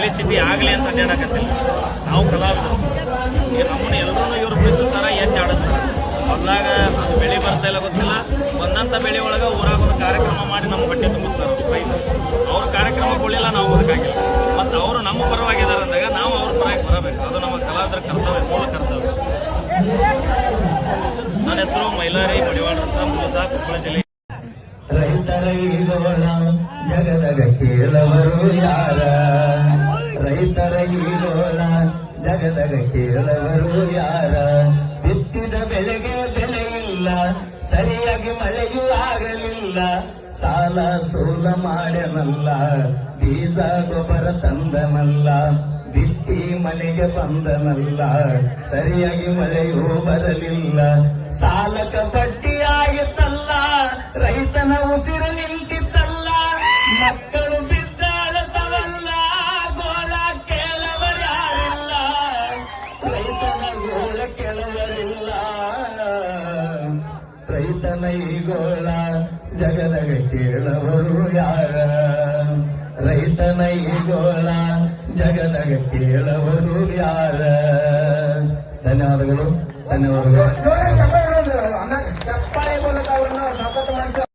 ರುಣಮುಕ್ತಿ ಆಗಲಿ ಅಂತ ಅಡ್ಡಾಡಕತ್ತಿಲ್ಲ ನಾವು ಕಲಾವಿದರು. ಈ ನಮ್ಮನ್ನ ಎಲ್ಲರೂ ಇವ್ರು ಬಿದ್ದು ಸರ ಎತ್ತಿ ಆಡಿಸ್ತಾರೆ. ಹೊಲದಾಗ ಅದು ಬೆಳೆ ಬರ್ತಾ ಇಲ್ಲ ಗೊತ್ತಿಲ್ಲ. ಒಂದಂಥ ಬೆಳೆ ಒಳಗೆ ಊರಾಗ ಒಂದು ಕಾರ್ಯಕ್ರಮ ಮಾಡಿ ನಮ್ಮ ಬಟ್ಟೆ ತುಂಬಿಸ್ತಾರೆ ರೈತರು. ಅವ್ರ ಕಾರ್ಯಕ್ರಮ ಕೊಡಲಿಲ್ಲ, ನಾವು ಬದುಕಾಗಿಲ್ಲ ಮತ್ತು ಅವರು ನಮ್ಮ ಪರವಾಗಿದ್ದಾರೆ ಅಂದಾಗ ನಾವು ಅವ್ರ ಪರವಾಗಿ ಬರಬೇಕು. ಅದು ನಮ್ಮ ಕಲಾವಿದರ ಕರ್ತವ್ಯ, ಮೂಲ ಕರ್ತವ್ಯ. ನನ್ನ ಹೆಸರು ಮೈಲಾರಿ ಮಡಿವಾಳ ಅಂತ, ಮೂಲತಃ ಕೊಪ್ಪಳ ಜಿಲ್ಲೆ. ರೈತರ ಜಗದಗ ಕೇಳವರು ಯಾರ? ರೈತರ ಈಗೋಣ ಜಗದಗ ಕೇಳವರು ಯಾರ? ಬಿತ್ತಿದ ಬೆಳೆಗೆ ಬೆಲೆ ಇಲ್ಲ ಸರಿಯಾಗಿ ಮಳೆಯೂ ಆಗಲಿಲ್ಲ, ಸಾಲ ಸೋಲ ಮಾಡ್ಯನಲ್ಲ, ಬೀಜ ಗೊಬ್ಬರ ತಂದನಲ್ಲ, ಬಿತ್ತಿ ಮನೆಗೆ ಬಂದನಲ್ಲ, ಸರಿಯಾಗಿ ಮಳೆಯೂ ಬರಲಿಲ್ಲ, ಸಾಲಕ ಬಡ್ಡಿ ರೈತನ ಉಸಿರು ಗೋಳ ರೈತನೈಗೋಳ ಜಗದಗ ಕೇಳವರು ಯಾರ? ರೈತನೈಗೋಳ ಜಗದಗ ಕೇಳವರು ಯಾರ? ಧನ್ಯವಾದಗಳು ಧನ್ಯವಾದಗಳು.